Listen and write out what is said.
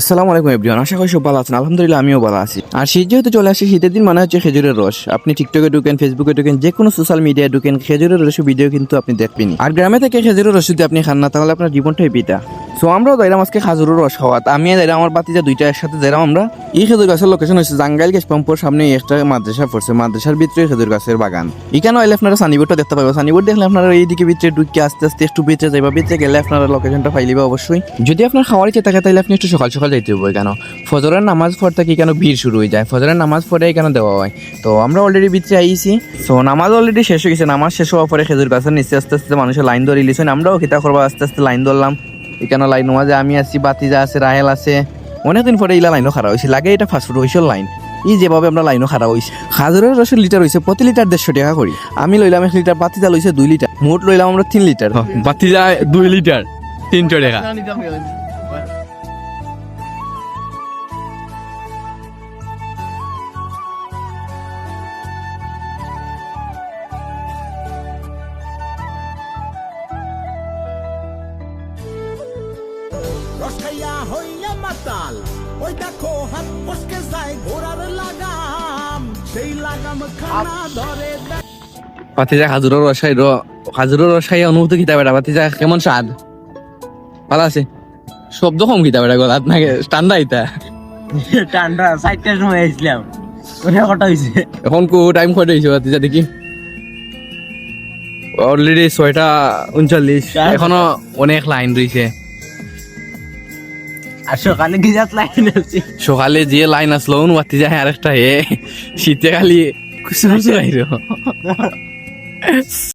আসসালামু আলাইকুম এভরিওয়ান, আশা করি সব ভালো আছেন। আলহামদুলিল্লাহ আমিও ভালো আছি। আর শীত যেহেতু চলে আসে, শীতের দিন মানে হচ্ছে খেজুরের রস। আপনি টিকটকে ঢুকেন ফেসবুকে ঢুকেন যে কোনো সোশ্যাল মিডিয়ায় ঢুকেন, খেজুরের রসের ভিডিও কিন্তু আপনি দেখবেনই। আর গ্রামে থেকে খেজুরের রস যদি আপনি খান না, তাহলে আপনার জীবনটাই পিতা সো আমরাও যাইলাম আজকে খাজুরের রস খাওয়াত আমি যাইলাম আমার বাতিজা দুইটা একসাথে যাইলাম আমরা। এই খেজুর গাছের লোকেশন হচ্ছে জাঙ্গাইল গ্যাস পাম্পর সামনে একটা মাদ্রাসা পড়ছে। মাদ্রাসার ভিতরে খেজুর গাছের বাগান। এখানে হইলে আপনারা সানিবোর্ডটা দেখতে পাবেন? সানিবোর্ড দেখলে আপনারা এইদিকে ভিতরে ঢুকে আস্তে আস্তে একটু ভিতরে যাইবা। ভিতরে গেলে আপনারা লোকেশনটা পাইলিবা অবশ্যই। যদি আপনার খাওয়ার ইচ্ছে থাকে, তাহলে আপনি একটু সকাল সকাল যাইতে হবে কেন? ফজরের নামাজ পড়তে কি কেন ভিড় শুরু হয়ে যায়? ফজরের নামাজ পড়ে কেন দেওয়া হয়? তো আমরা অলরেডি ভিতরে আইছি। সো নামাজ অলরেডি শেষ হয়ে গেছে। নামাজ শেষ হওয়ার পরে খেজুর গাছের নিচে আস্তে আস্তে মানুষের লাইন ধরে লিছেন আমরাও খিতা করব আস্তে আস্তে লাইন ধরলাম। এখানে লাইন মাঝে আমি আছি বাতিজা আছে রাহেল আছে। অনেকদিন পরে ইলা লাইনও খারাপ হয়েছে লাগে এটা ফাস্টফুড হয়েছিল লাইন ই যেভাবে আমরা লাইনও খারাপ হয়েছে খাজুরের রসের লিটার হয়েছে প্রতি লিটার দেড়শো টাকা করি। আমি লইলাম এক লিটার বাতিজা লইছে দুই লিটার মোট লইলাম আমরা তিন লিটার বাতি যায় দুই লিটার তিনশো টাকা। রসাইয়া হইয়া মাতাল। ওই দেখো হাত ফসকে যায় ঘোড়ার লাগাম। সেই লাগাম খানা ধরে খাজুরের রসাই র খাজুরের রসাই অনুভূতি কিতা বেটা কেমন স্বাদ? ভালো আছে? শব্দ কম কিতা বেটা গলাত? নাকি ঠান্ডা ইতা? ঠান্ডা সাইডটার সময় আসলাম ওটা কটা হয়েছে এখন কো টাইম কয়টা হয়েছে বাতিজা দেখি? অলরেডি ছয়টা উনচল্লিশ এখনও অনেক লাইন রয়েছে আর সকালে লাইন সকালে যে লাইন আসলো বাতিজা আরেকটা হে শীতে খালি কুসুম চুরাইল